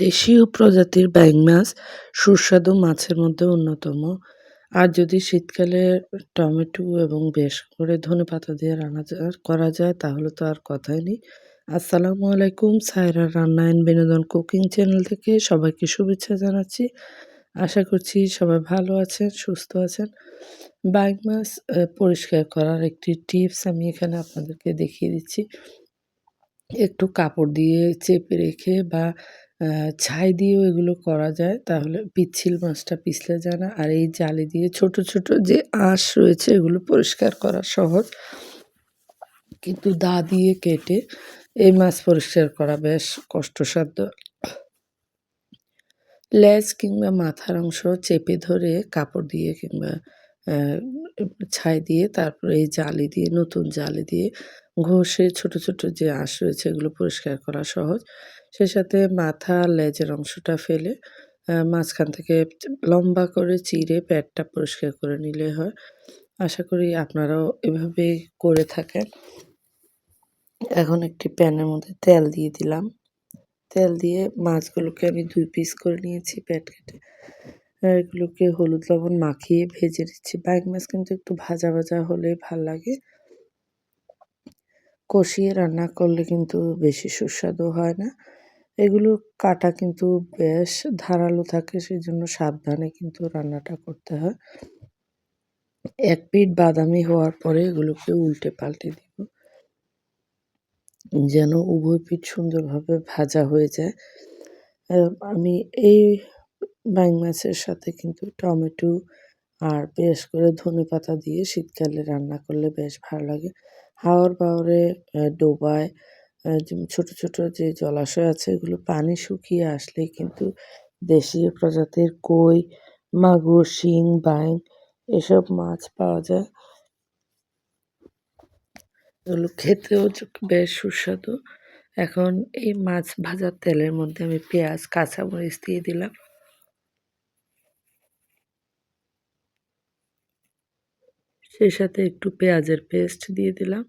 দেশীয় প্রজাতির বাইং মাছ সুস্বাদু মাছের মধ্যে অন্যতম। আর যদি শীতকালে টমেটো এবং বেশ করে ধনেপাতা দিয়ে রান্না করা যায় তাহলে তো আর কথাই নেই। আসসালামু আলাইকুম সায়রা রান্না অ্যান্ড বিনোদন কুকিং চ্যানেল থেকে সবাইকে শুভেচ্ছা জানাচ্ছি। আশা করছি সবাই ভালো আছেন, সুস্থ আছেন। বাইং মাছ পরিষ্কার করার একটি টিপস আমি এখানে আপনাদেরকে দেখিয়ে দিচ্ছি। একটু কাপড় দিয়ে চেপে রেখে বা ছাই দিয়েও এগুলো করা যায় তাহলে পিচ্ছিল মাছটা পিছলে যায় না। আর এই জালি দিয়ে ছোট, ছোট যে আঁশ রয়েছে এগুলো পরিষ্কার করা সহজ। কিন্তু দা দিয়ে কেটে এই মাছ পরিষ্কার করা বেশ কষ্টসাধ্য। লেজ কিংবা মাথার অংশ চেপে ধরে কাপড় দিয়ে কিংবা ছাই দিয়ে তারপরে এই জালি দিয়ে নতুন জালি দিয়ে ঘষে ছোট, ছোট যে আঁশ রয়েছে এগুলো পরিষ্কার করা সহজ। সে সাথে মাথা লেজের অংশটা ফেলে মাঝখান থেকে লম্বা করে চিরে পেটটা পরিষ্কার করে নিলে হয়। আশা করি আপনারাও এভাবে করে থাকেন। এখন একটি প্যানের মধ্যে তেল দিয়ে দিলাম। তেল দিয়ে মাছগুলোকে আমি দুই পিস করে নিয়েছি পেট কেটে। এগুলোকে হলুদ লবণ মাখিয়ে ভেজে নিচ্ছি। বাইক মাছ কিন্তু একটু ভাজা ভাজা হলে ভালো লাগে। কষিয়ে রান্না করলে কিন্তু বেশি সুস্বাদু হয় না। এগুলো কাটা কিন্তু বেশ ধারালো থাকে সেই জন্য সাবধানে কিন্তু রান্নাটা করতে হয়। এক পিঠ বাদামি হওয়ার পরে এগুলোকে উল্টে পাল্টে দিব। যেন উভয় পিঠ সুন্দরভাবে ভাজা হয়ে যায়। আমি এই বাইং মাছের সাথে কিন্তু টমেটো আর বেশ করে ধনেপাতা দিয়ে শীতকালে রান্না করলে বেশ ভালো লাগে। হাওর বাওরে ডোবায় ছোট, ছোট যে জলাশয় আছে এগুলো পানি শুকিয়ে আসলে কিন্তু দেশীয় প্রজাতির কই, মাগুর, শিং, বাইং এসব মাছ পাওয়া যায়। এগুলো খেতেও বেশ সুস্বাদু। এখন এই মাছ ভাজার তেলের মধ্যে আমি পেঁয়াজ, কাঁচামরিচ দিয়ে দিলাম। সেই সাথে একটু পেঁয়াজের পেস্ট দিয়ে দিলাম।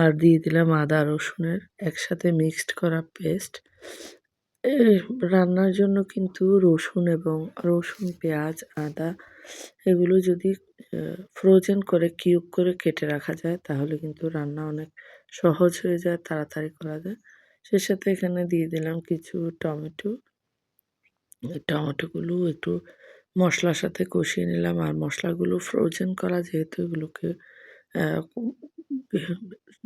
আর দিয়ে দিলাম আদা রসুনের একসাথে মিক্সড করা পেস্ট রান্নার জন্য কিন্তু রসুন এবং রসুন, পেঁয়াজ, আদা এগুলো যদি ফ্রোজেন করে কিউব করে কেটে রাখা যায়, তাহলে কিন্তু রান্না অনেক সহজ হয়ে যায়, তাড়াতাড়ি করা যায়। সে সাথে এখানে দিয়ে দিলাম কিছু টমেটো। টমেটোগুলো একটু মশলার সাথে কষিয়ে নিলাম। আর মশলাগুলো ফ্রোজেন করা যেহেতু এগুলোকে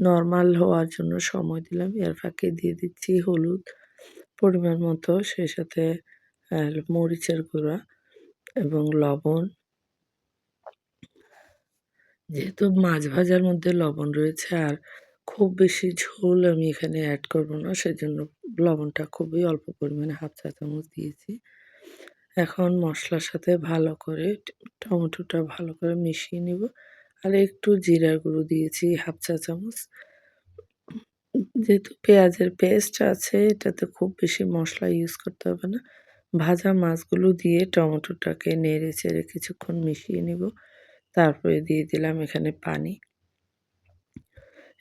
নর্মাল হওয়ার জন্য সময় দিলাম। এর ফাঁকে দিয়ে দিচ্ছি হলুদ পরিমাণ মতো, সেই সাথে মরিচের গুঁড়া এবং লবণ। যেহেতু মাছ ভাজার মধ্যে লবণ রয়েছে আর খুব বেশি ঝোল আমি এখানে অ্যাড করব না, সেজন্য লবণটা খুবই অল্প পরিমাণে হাফ চা চামচ দিয়েছি। এখন মশলার সাথে ভালো করে টমেটোটা ভালো করে মিশিয়ে নিব। আর একটু জিরার গুঁড়ো দিয়েছি, হাফ চা চামচ। যেহেতু পেঁয়াজের পেস্ট আছে, এটাতে খুব বেশি মশলা ইউজ করতে হবে না। ভাজা মাছগুলো দিয়ে টমেটোটাকে নেড়ে চেড়ে কিছুক্ষণ মিশিয়ে নিব। তারপরে দিয়ে দিলাম এখানে পানি।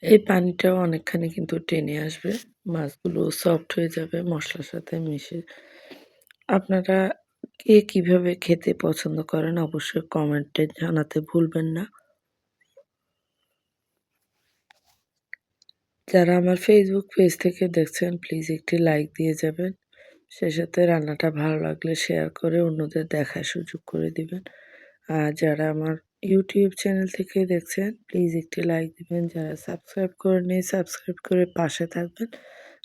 এই পানিটাও অনেকখানি কিন্তু টেনে আসবে। মাছগুলো সফট হয়ে যাবে মশলার সাথে মিশে। আপনারা কে কীভাবে খেতে পছন্দ করেন অবশ্যই কমেন্টে জানাতে ভুলবেন না। যারা আমার ফেসবুক পেজ থেকে দেখছেন প্লিজ একটি লাইক দিয়ে যাবেন। সে সাথে রান্নাটা ভালো লাগলে শেয়ার করে অন্যদের দেখার সুযোগ করে দিবেন। আর যারা আমার ইউটিউব চ্যানেল থেকে দেখছেন প্লিজ একটি লাইক দিবেন। যারা সাবস্ক্রাইব করে নেই সাবস্ক্রাইব করে পাশে থাকবেন।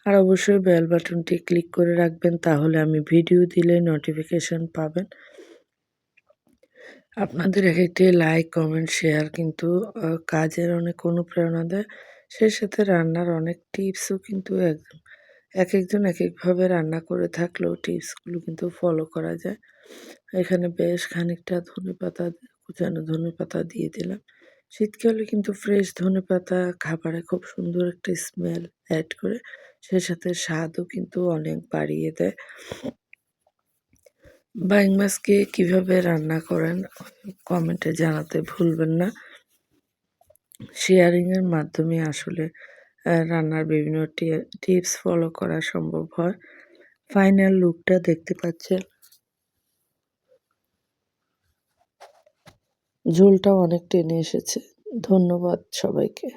আর অবশ্যই বেল বাটনটি ক্লিক করে রাখবেন, তাহলে আমি ভিডিও দিলে নোটিফিকেশন পাবেন। আপনাদের এক একটি লাইক কমেন্ট শেয়ার কিন্তু কাজের অনেক অনুপ্রেরণা দেয়। সেই সাথে রান্নার অনেক টিপসও কিন্তু একদম, এক একজন এক একভাবে রান্না করে থাকলেও টিপসগুলো কিন্তু ফলো করা যায়। এখানে বেশ খানিকটা ধনে পাতা কুচানো ধনে পাতা দিয়ে দিলাম। শীতকালে কিন্তু ফ্রেশ ধনে পাতা খাবারে খুব সুন্দর একটা স্মেল অ্যাড করে সে সাথে স্বাদও কিন্তু অনেক বাড়িয়ে দেয়। বাইং মাছকে কীভাবে রান্না করেন কমেন্টে জানাতে ভুলবেন না। শেয়ারিংয়ের মাধ্যমে আসলে রান্নার বিভিন্ন টিপস ফলো করা সম্ভব হয়। ফাইনাল লুকটা দেখতে পাচ্ছেন। ঝোলটাও অনেক টেনে এসেছে। ধন্যবাদ সবাইকে।